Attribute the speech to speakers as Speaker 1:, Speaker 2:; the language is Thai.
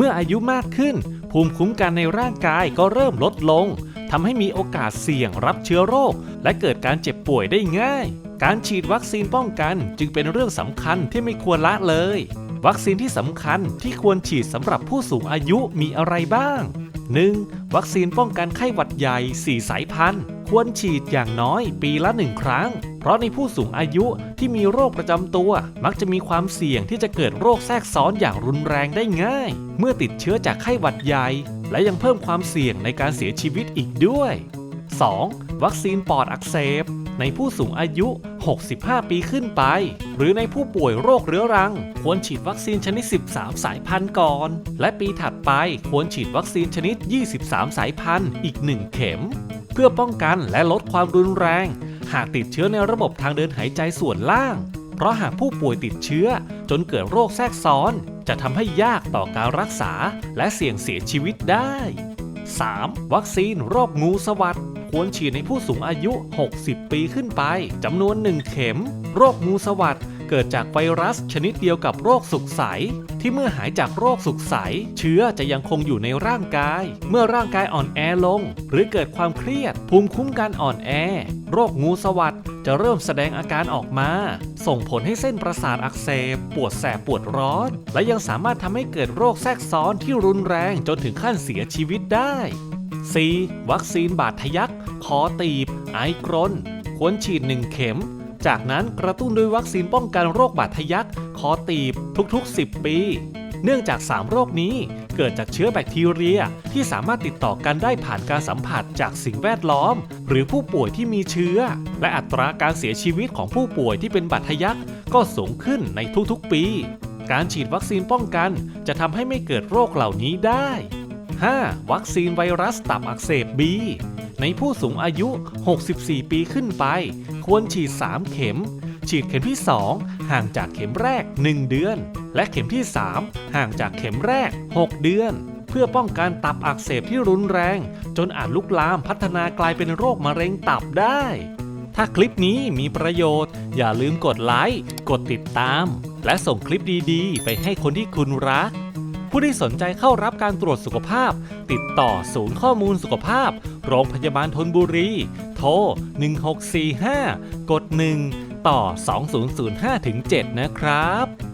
Speaker 1: เมื่ออายุมากขึ้น ภูมิคุ้มกันในร่างกายก็เริ่มลดลงทำให้มีโอกาสเสี่ยงรับเชื้อโรค และเกิดการเจ็บป่วยได้ง่าย การฉีดวัคซีนป้องกันจึงเป็นเรื่องสำคัญที่ไม่ควรละเลย วัคซีนที่สำคัญที่ควรฉีดสำหรับผู้สูงอายุมีอะไรบ้าง 1. วัคซีนป้องกันไข้หวัดใหญ่ 4 สายพันธุ์ ควรฉีดอย่างน้อยปีละ 1 ครั้ง เพราะในผู้สูงอายุที่มีโรคประจำตัว มักจะมีความเสี่ยงที่จะเกิดโรคแทรกซ้อนอย่างรุนแรงได้ง่าย เมื่อติดเชื้อจากไข้หวัดใหญ่ และยังเพิ่มความเสี่ยงในการเสียชีวิตอีกด้วย 2. วัคซีนปอดอักเสบ ในผู้สูงอายุ 65 ปีขึ้นไป หรือในผู้ป่วยโรคเรื้อรัง ควรฉีดวัคซีนชนิด 13 สายพันธุ์ก่อน และปีถัดไปควรฉีดวัคซีนชนิด 23 สายพันธุ์อีก 1 เข็ม เพื่อป้องกันและลดความรุนแรง หากติดเชื้อในระบบทางเดินหายใจส่วนล่าง เพราะหากผู้ป่วยติดเชื้อ จนเกิดโรคแทรกซ้อน จะทำให้ยากต่อการรักษา และเสี่ยงเสียชีวิตได้ 3. วัคซีนโรคงูสวัสด ควรฉีดในผู้สูงอายุ 60 ปีขึ้นไปจำนวน 1 เข็ม โรคงูสวัสดเกิดจากไวรัสชนิดเดียวกับโรคสุกใส ที่เมื่อหายจากโรคสุกใส เชื้อจะยังคงอยู่ในร่างกาย เมื่อร่างกายอ่อนแอลง หรือเกิดความเครียด ภูมิคุ้มกันอ่อนแอ โรคงูสวัสดจะเริ่มแสดงอาการออกมา ส่งผลให้เส้นประสาทอักเสบ ปวดแสบปวดร้อน และยังสามารถทำให้เกิดโรคแทรกซ้อนที่รุนแรงจนถึงขั้นเสียชีวิตได้ 4. วัคซีนบาดทะยักคอตีบ ไอกรนควรฉีด 1 เข็ม จากนั้นกระตุ้นด้วยวัคซีนป้องกันโรคบาดทะยักคอตีบทุกๆ 10 ปี เนื่องจาก 3 โรคนี้เกิดจากเชื้อแบคทีเรียที่สามารถติดต่อกันได้ผ่านการสัมผัสจากสิ่งแวดล้อม หรือผู้ป่วยที่มีเชื้อ และอัตราการเสียชีวิตของผู้ป่วยที่เป็นบาดทะยักก็สูงขึ้นในทุกๆ ปี การฉีดวัคซีนป้องกันจะทำให้ไม่เกิดโรคเหล่านี้ได้ 5. วัคซีนไวรัสตับอักเสบบีในผู้สูงอายุ 64 ปีขึ้นไป ควรฉีด 3 เข็ม ฉีดเข็มที่ 2 ห่างจากเข็มแรก 1 เดือน และเข็มที่ 3 ห่างจากเข็มแรก 6 เดือน เพื่อป้องกันตับอักเสบที่รุนแรง จนอาจลุกลามพัฒนากลายเป็นโรคมะเร็งตับได้ ถ้าคลิปนี้มีประโยชน์ อย่าลืมกดไลค์ กดติดตาม และส่งคลิปดีๆ ไปให้คนที่คุณรัก ผู้ที่สนใจเข้ารับการตรวจสุขภาพ ติดต่อศูนย์ข้อมูลสุขภาพ โรงพยาบาลทนบุรี โทร 1645 กด 1 ต่อ 2005-7 นะครับ